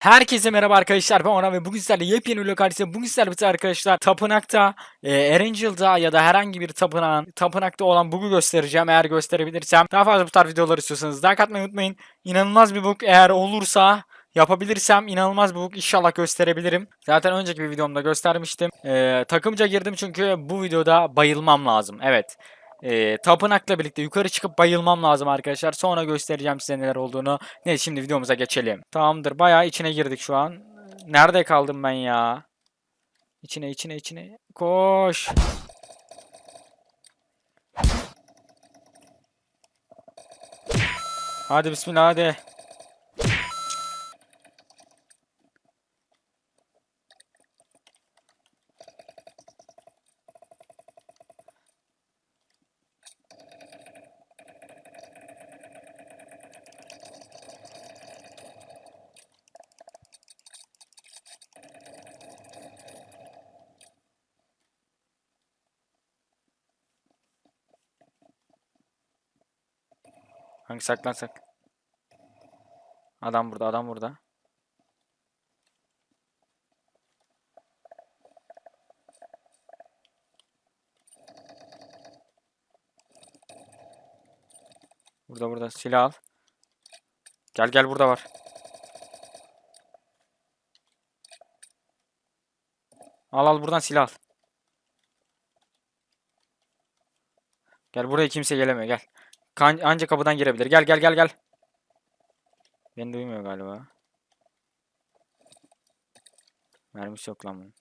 Herkese merhaba arkadaşlar ben Orhan ve bugün sizlerle yepyeni vlog karşısında bugün sizlerle birlikte arkadaşlar tapınakta e, Erangel'da ya da herhangi bir tapınağın tapınakta olan bug'u göstereceğim eğer gösterebilirsem. Daha fazla bu tarz videolar istiyorsanız like atmayı unutmayın. İnanılmaz bir bug eğer olursa yapabilirsem inanılmaz bir bug inşallah gösterebilirim. Zaten önceki bir videomda göstermiştim. E, takımca girdim çünkü bu videoda bayılmam lazım. Evet. E, tapınakla birlikte yukarı çıkıp bayılmam lazım arkadaşlar. Sonra göstereceğim size neler olduğunu. Neyse şimdi videomuza geçelim. Tamamdır. Bayağı içine girdik şu an. Nerede kaldım ben ya? İçine içine içine. Koş. Hadi bismillah hadi. Hangi saklansak? Adam burada, adam burada. Burada burada silah al. Gel gel burada var. Al al buradan silah al. Gel buraya kimse gelemiyor gel. Kan anca kapıdan girebilir. Gel gel gel gel. Beni duymuyor galiba. Mermisi yok lan bunun.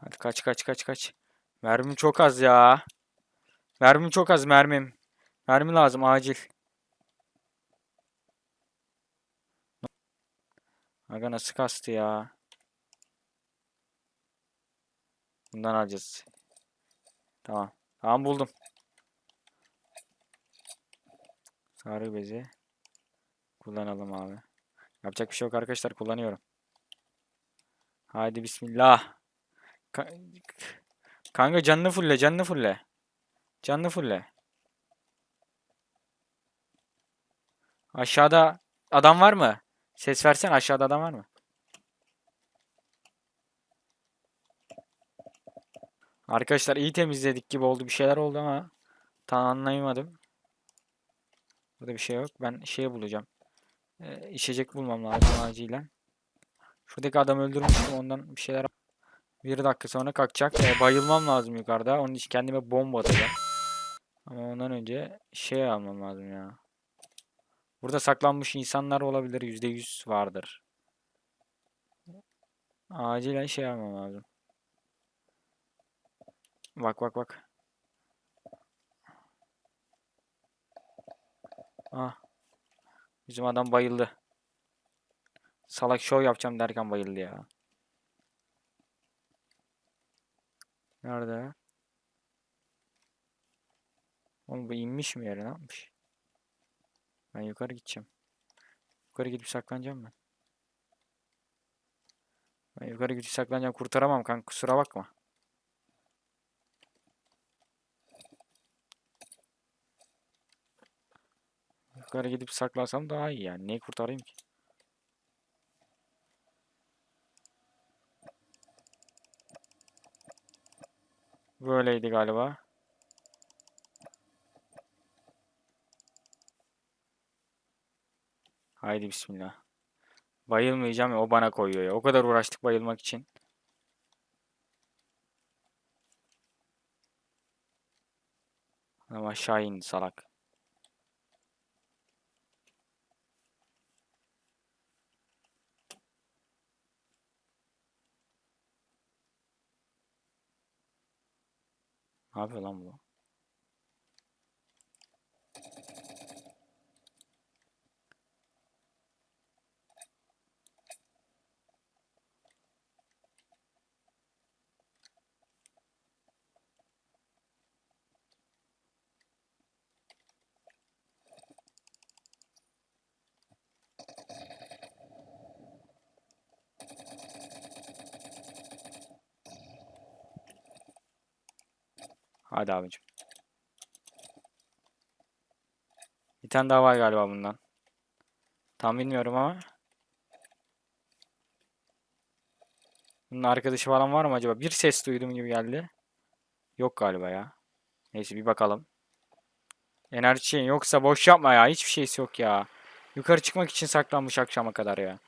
Hadi kaç kaç kaç kaç. Mermim çok az ya. Mermim çok az mermim. Mermi lazım acil. Aga nasıl kastı ya? Bundan alacağız. Tamam. Tamam buldum. Sarı bezi. Kullanalım abi. Yapacak bir şey yok arkadaşlar. Kullanıyorum. Haydi bismillah. Ka- Kanka canını fulle, canını fulle. Canını fulle. Aşağıda adam var mı? Ses versen aşağıda adam var mı? Arkadaşlar iyi temizledik gibi oldu. Bir şeyler oldu ama tam anlayamadım. Burada bir şey yok. Ben şey bulacağım. Ee, içecek bulmam lazım acilen. Şuradaki adam öldürmüştüm ondan bir şeyler. Bir dakika sonra kalkacak. Ee, bayılmam lazım yukarıda. Onun için kendime bomba atacağım. Ama ondan önce şey almam lazım ya. Burada saklanmış insanlar olabilir. %100 vardır. Acilen şey almam lazım. Bak bak bak. Ah. Bizim adam bayıldı. Salak şov yapacağım derken bayıldı ya. Nerede? Oğlum bu inmiş mi yere ne yapmış? Ben yukarı gideceğim. Yukarı gidip saklanacağım ben. Ben yukarı gidip saklanacağım. Kurtaramam kanka kusura bakma. Yukarı gidip saklansam daha iyi yani. Neyi kurtarayım ki? Böyleydi galiba. Haydi bismillah. Bayılmayacağım ya o bana koyuyor ya. O kadar uğraştık bayılmak için. Ama aşağı salak. Ne yapıyor lan bu? Hadi abicim. Bir tane daha var galiba bundan. Tam bilmiyorum ama. Bunun arkadaşı falan var mı acaba? Bir ses duydum gibi geldi. Yok galiba ya. Neyse bir bakalım. Enerji yoksa boş yapma ya. Hiçbir şeysi yok ya. Yukarı çıkmak için saklanmış akşama kadar ya.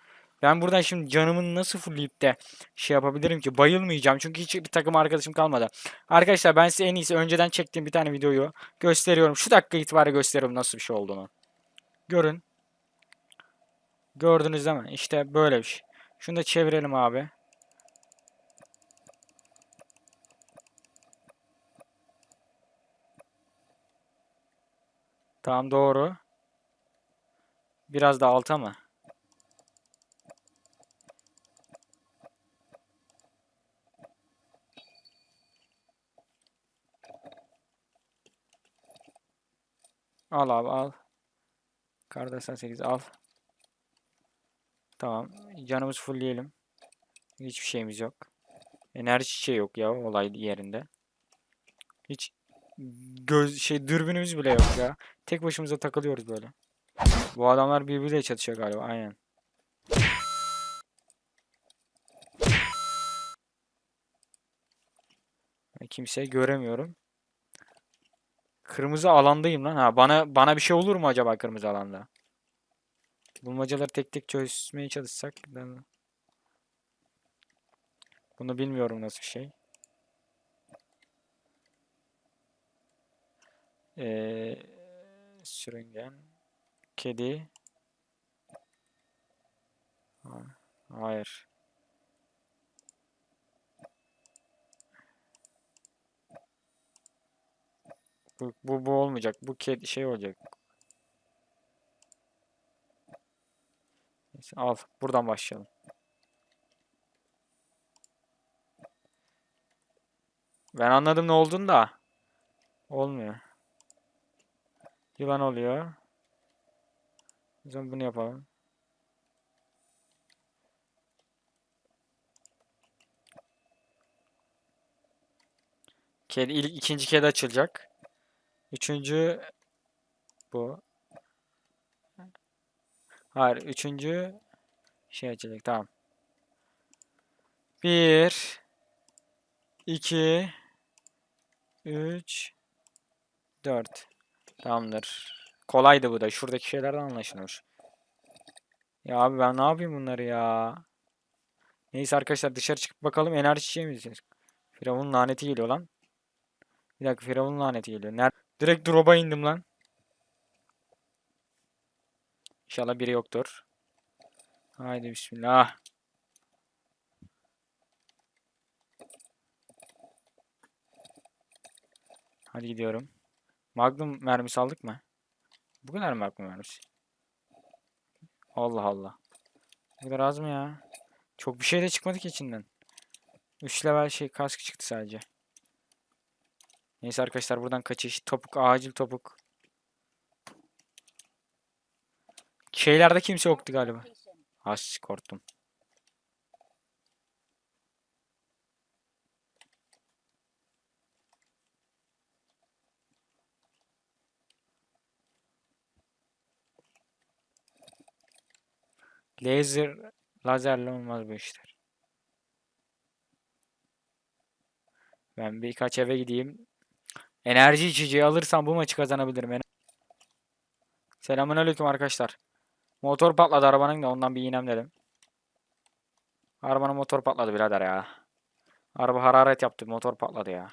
Ben buradan şimdi canımın nasıl fullleyip de şey yapabilirim ki? Bayılmayacağım. Çünkü hiç bir takım arkadaşım kalmadı. Arkadaşlar ben size en iyisi önceden çektiğim bir tane videoyu gösteriyorum. Şu dakika itibariyle gösteriyorum nasıl bir şey olduğunu. Görün. Gördünüz değil mi? İşte böyle bir şey. Şunu da çevirelim abi. Tamam doğru. Biraz da alta mı? Al abi al. Kardeşler 8 al. Tamam. Canımız fullleyelim. Hiçbir şeyimiz yok. Enerji şey yok ya olay yerinde. Hiç göz şey dürbünümüz bile yok ya. Tek başımıza takılıyoruz böyle. Bu adamlar birbiriyle çatışıyor galiba. Aynen. Kimseyi göremiyorum. Kırmızı alandayım lan. Ha bana bana bir şey olur mu acaba kırmızı alanda? Bulmacaları tek tek çözmeye çalışsak. ben- Bunu bilmiyorum nasıl bir şey. Ee, sürüngen. Kedi. Ha- Hayır. Bu, bu, bu olmayacak. Bu kedi şey olacak. Neyse, al. Buradan başlayalım. Ben anladım ne olduğunu da. Olmuyor. Yılan oluyor. O zaman bunu yapalım. Kedi, ilk, ikinci kedi açılacak. Üçüncü bu. Hayır, üçüncü şey açılacak. Tamam. Bir, iki, üç, dört. Tamamdır. Kolaydı bu da. Şuradaki şeylerden anlaşılmış. Ya abi ben ne yapayım bunları ya? Neyse arkadaşlar dışarı çıkıp bakalım enerji şey mi? Firavun laneti geliyor lan. Bir dakika Firavun laneti geliyor. Nerede? Direkt drop'a indim lan. İnşallah biri yoktur. Haydi bismillah. Hadi gidiyorum. Magnum mermisi aldık mı? Bu kadar Magnum mermisi? Allah Allah. Bu kadar az mı ya? Çok bir şey de çıkmadı ki içinden. 3 level şey kask çıktı sadece. Neyse arkadaşlar buradan kaçış. Topuk, acil topuk. Şeylerde kimse yoktu galiba. Az korktum. Laser, lazerle olmaz bu işler. Ben birkaç eve gideyim. Enerji içeceği alırsam bu maçı kazanabilirim. Ener- Selamünaleyküm arkadaşlar. Motor patladı arabanın da ondan bir inem dedim. Arabanın motor patladı birader ya. Araba hararet yaptı. Motor patladı ya.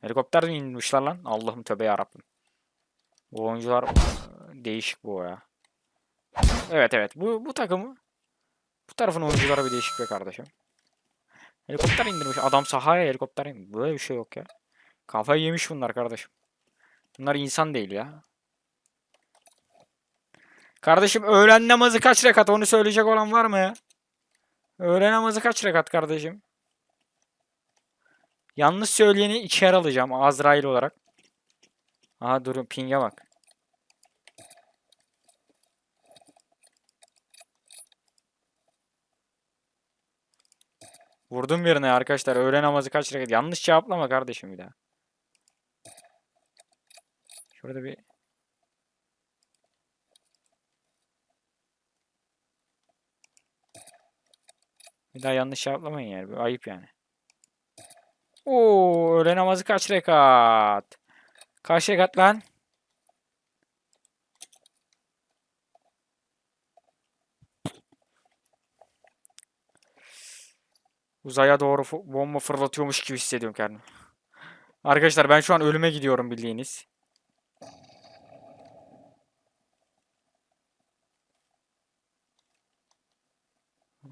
Helikopter mi inmişler lan? Allah'ım tövbe yarabbim. Bu oyuncular eee, değişik bu ya. Evet evet. Bu bu takımı bu tarafın oyuncuları bir değişik be kardeşim. Helikopter indirmiş. Adam sahaya helikopter indirmiş. Böyle bir şey yok ya. Kafayı yemiş bunlar kardeşim. Bunlar insan değil ya. Kardeşim öğlen namazı kaç rekat onu söyleyecek olan var mı ya? Öğlen namazı kaç rekat kardeşim? Yanlış söyleyeni içeri alacağım Azrail olarak. Aha durun pinge bak. Vurdum birine arkadaşlar. Öğle namazı kaç rekat? Yanlış cevaplama kardeşim bir daha. Şurada bir Bir daha yanlış cevaplamayın yani. Bu ayıp yani. Oo, öğle namazı kaç rekat? Kaç rekat lan? Uzaya doğru bomba fırlatıyormuş gibi hissediyorum kendimi. Arkadaşlar ben şu an ölüme gidiyorum bildiğiniz.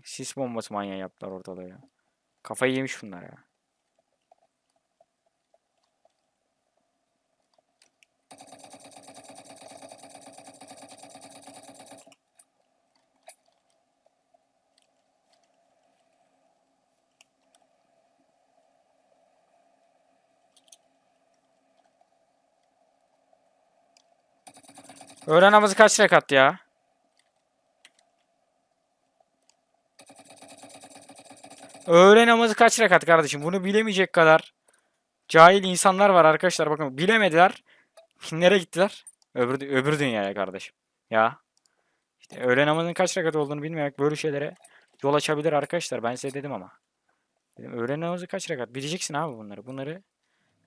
Sis bombası manyağı yaptılar ortalığı ya. Kafayı yemiş bunlar ya. Öğle namazı kaç rekat ya? Öğle namazı kaç rekat kardeşim? Bunu bilemeyecek kadar cahil insanlar var arkadaşlar. Bakın bilemediler. Nereye gittiler? Öbür, öbür dünyaya kardeşim. Ya. İşte öğle namazının kaç rekat olduğunu bilmemek böyle şeylere yol açabilir arkadaşlar. Ben size dedim ama. Dedim öğle namazı kaç rekat? Bileceksin abi bunları. Bunları.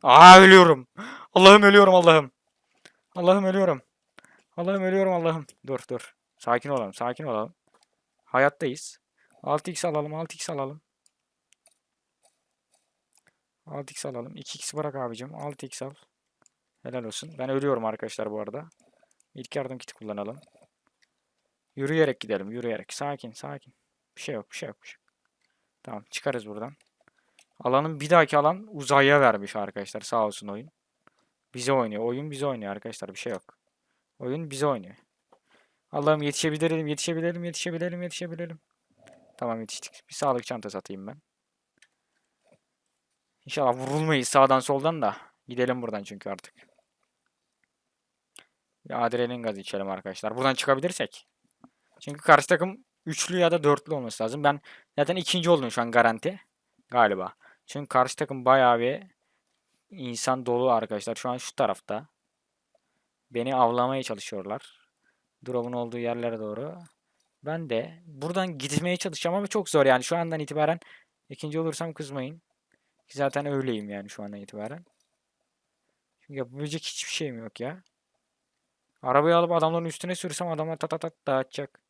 Aa ölüyorum. Allah'ım ölüyorum Allah'ım. Allah'ım ölüyorum. Allah'ım ölüyorum Allah'ım. Dur dur. Sakin olalım. Sakin olalım. Hayattayız. 6x alalım. 6x alalım. 6x alalım. 2x bırak abicim. 6x al. Helal olsun. Ben ölüyorum arkadaşlar bu arada. İlk yardım kiti kullanalım. Yürüyerek gidelim. Yürüyerek. Sakin sakin. Bir şey yok. Bir şey yok. Bir şey. Tamam. Çıkarız buradan. Alanın bir dahaki alan uzaya vermiş arkadaşlar. Sağ olsun oyun. Bize oynuyor. Oyun bize oynuyor arkadaşlar. Bir şey yok. Oyun bize oynuyor. Allah'ım yetişebilelim, yetişebilelim, yetişebilelim, yetişebilelim. Tamam yetiştik. Bir sağlık çantası atayım ben. İnşallah vurulmayız sağdan soldan da. Gidelim buradan çünkü artık. Bir adrenalin gazı içelim arkadaşlar. Buradan çıkabilirsek. Çünkü karşı takım üçlü ya da dörtlü olması lazım. Ben zaten ikinci oldum şu an garanti. Galiba. Çünkü karşı takım bayağı bir insan dolu arkadaşlar. Şu an şu tarafta. Beni avlamaya çalışıyorlar. Drop'un olduğu yerlere doğru. Ben de buradan gitmeye çalışacağım ama çok zor yani. Şu andan itibaren ikinci olursam kızmayın. Ki Zaten öyleyim yani şu andan itibaren. Çünkü yapabilecek hiçbir şeyim yok ya. Arabayı alıp adamların üstüne sürsem adamlar tat tat tat dağıtacak.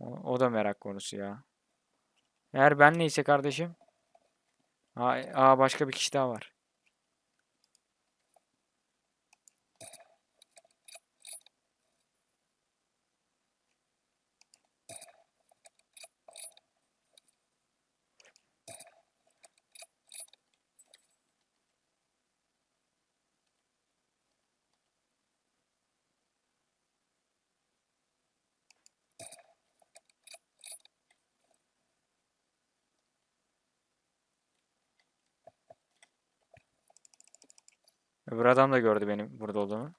O, o da merak konusu ya. Eğer ben neyse kardeşim. Aa, başka bir kişi daha var. Öbür adam da gördü benim burada olduğumu.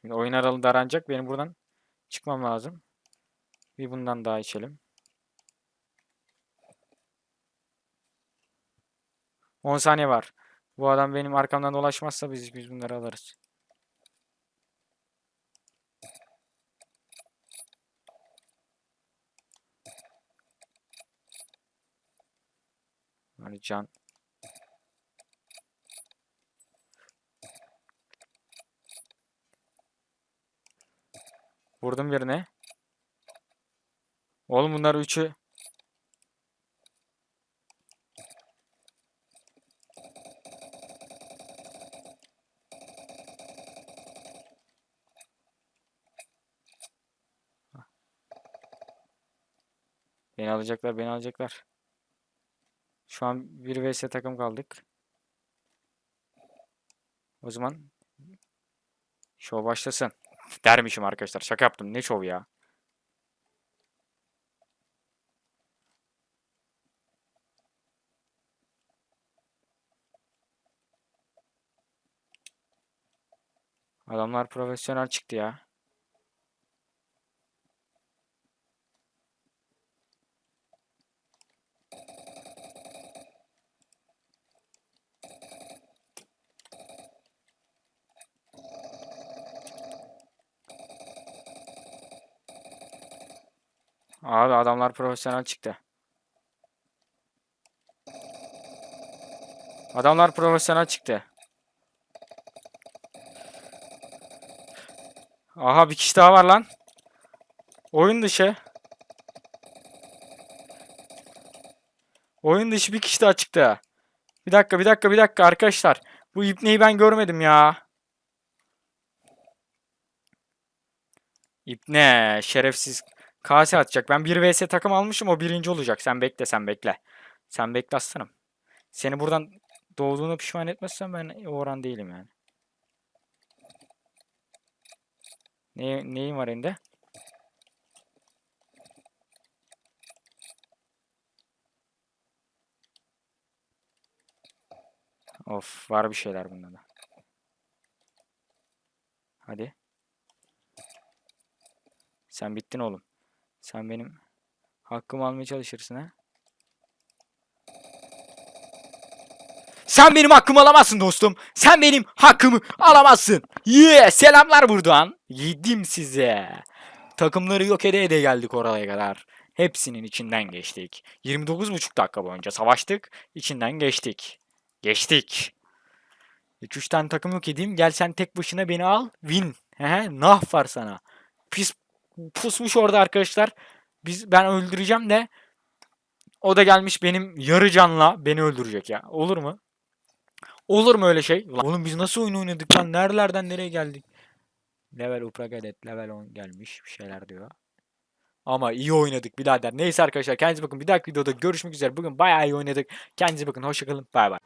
Şimdi oyun aralı daranacak. Benim buradan çıkmam lazım. Bir bundan daha içelim. 10 saniye var. Bu adam benim arkamdan dolaşmazsa biz biz bunları alırız. Hani can. Vurdum birine. Oğlum bunlar üçü. Beni alacaklar, beni alacaklar. Şu an bir vs takım kaldık. O zaman şov başlasın. Dermişim arkadaşlar. Şaka yaptım. Ne şov ya? Adamlar profesyonel çıktı ya. Abi adamlar profesyonel çıktı. Adamlar profesyonel çıktı. Aha bir kişi daha var lan. Oyun dışı. Oyun dışı bir kişi daha çıktı. Bir dakika bir dakika bir dakika arkadaşlar. Bu ipneyi ben görmedim ya. İpne şerefsiz kase atacak. Ben 1 vs takım almışım o birinci olacak. Sen bekle sen bekle. Sen bekle aslanım. Seni buradan doğduğuna pişman etmezsen ben oran değilim yani. Ne, neyin var elinde? Of var bir şeyler bunda da. Hadi. Sen bittin oğlum. Sen benim hakkımı almaya çalışırsın ha. Sen benim hakkımı alamazsın dostum. Sen benim hakkımı alamazsın. Yeah, selamlar buradan. Yedim size. Takımları yok ede ede geldik oraya kadar. Hepsinin içinden geçtik. 29,5 dakika boyunca savaştık. içinden geçtik. Geçtik. 2-3 tane takım yok edeyim. Gel sen tek başına beni al. Win. Nah var sana. Pis pusmuş orada arkadaşlar. Biz ben öldüreceğim de o da gelmiş benim yarı canla beni öldürecek ya. Olur mu? Olur mu öyle şey? Ulan oğlum biz nasıl oyun oynadık lan? Nerelerden nereye geldik? Level upragadet level 10 gelmiş bir şeyler diyor. Ama iyi oynadık birader. Neyse arkadaşlar kendinize bakın. Bir dahaki videoda görüşmek üzere. Bugün bayağı iyi oynadık. Kendinize bakın. Hoşçakalın. Bay bay.